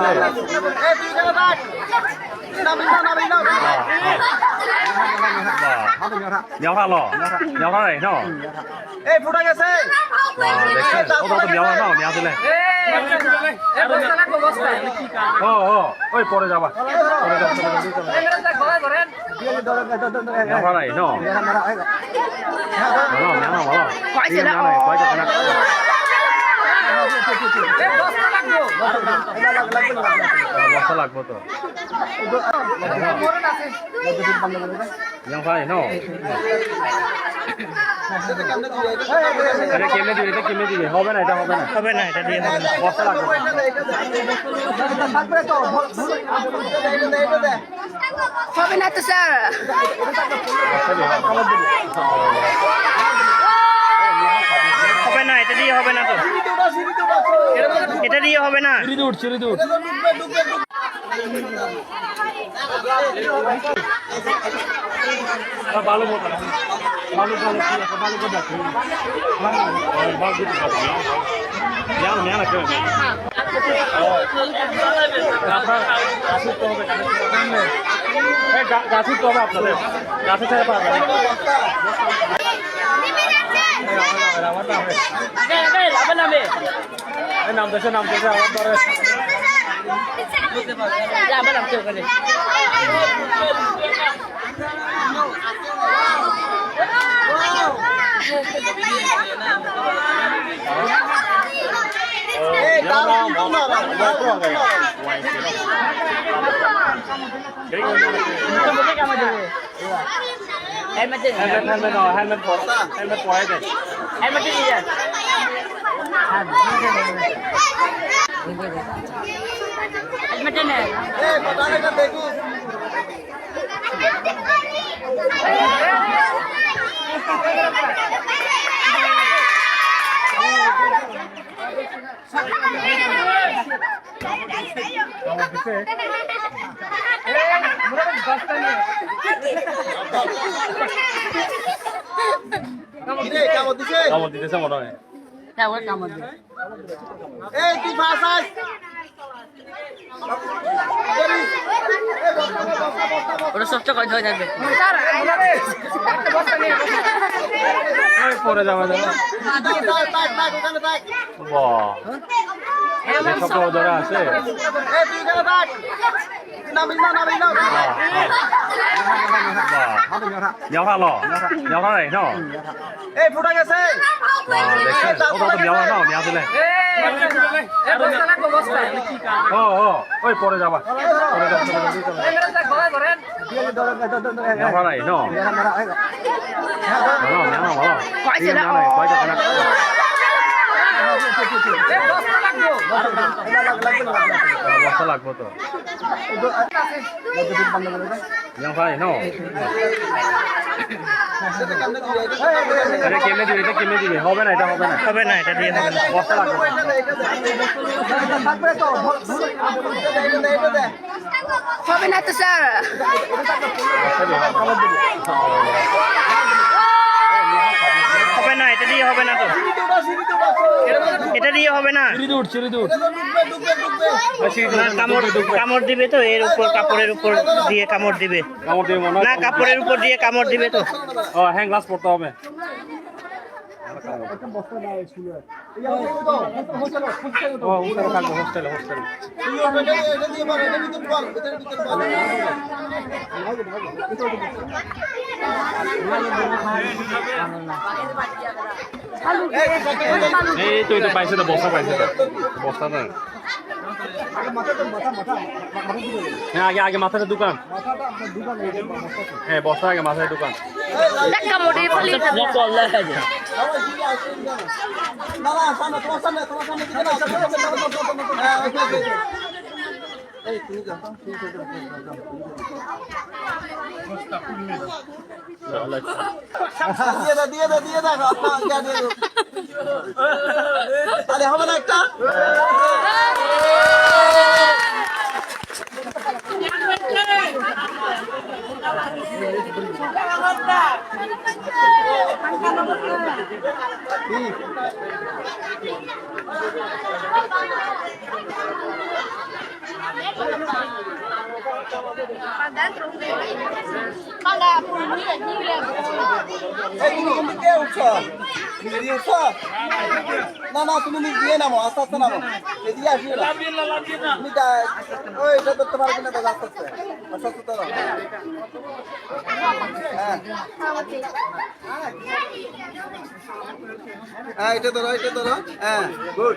আছে মেও ভালো মেও ভালো ন এই ফুটা গেছে দেখছেন ওটা তো মেও না মেও দিলে ও ও ওই পরে যাবা পরে যাবা মেও ভালো ন ভালো মেও না ভালো কয়ছে না কয়ছে না বস্তা লাগবো তো মেও ন এটা কেমনে দিবে এটা কেমনে দিবে হবে না এটা হবে না হবে না এটা দিয়ে হবে না বস্তা লাগবে হবে না তো স্যার এটা দিয়ে হবে না তো। এটা দিয়ে হবে না। ভালো ভালো ভালো ঠিক আছে ভালো করে দেখো ভালো করে দেখো জান জান কেন গাছের তো হবে গাছের গাছের থেকে পাবেন এই নাম দেশে নাম দেশে আমার ধরে হেলমেট হেলমেট হেলমেট হেলমেট পরাই দেয় এই পটাটা দেখি কেমন দিছে কামড় দিতেছে মনে হয়। এই তুই ভাষাস ওটা সবচেয়ে কয় যাবে। পরে যাবে যাবে বাহ। সব ধরে আছে? এই তুই এখানে থাক নামিস না নামিস না বাহ মেও ভালো মেও ভালো ন এই ফুটা গেছে দেখছেন ওটা তো মেও না মেও দিলে ও ও ওই পরে যাবা পরে যাবা মেও ভালো ন ভালো বস্তা লাগবো তো। ভালো ন এটা কেমনে দিবে এটা কেমনে দিবে? হবে না এটা হবে না। হবে না এটা দিয়ে হবে না। লাগবে। হবে না তো স্যার। দিয়ে হবে না তো? এটা দিয়ে হবে না? না, কামড় কামড় দিবে তো এর উপর কাপড়ের উপর দিয়ে কামড় দিবে। কামড় দিবে হয় না কাপড়ের উপর দিয়ে কামড় দিবে তো। ও হ্যান্ড গ্লাস পড়তে হবে। হোস্টেলে হোস্টেলে এই তো এটা পাইছে তো বস্তা পাইছে তো বস্তা না হ্যাঁ আগে আগে মাথাটা দোকান হ্যাঁ বস্তা আগে মাথায় দোকান দিয়ে দে দিয়ে দে দিয়ে দে আরে হবে না একটা Paga তুমি কে উঠছো নিজে দিয়ে না না তুমি নিজে দিয়ে নামো আস্তে আস্তে নামো। এদিকে আসিও না তুমি ওই এটা ধরতে পারবে না তো আস্তে আস্তে আস্তে হ্যাঁ হ্যাঁ এটা ধরো এটা ধরো। হ্যাঁ গুড।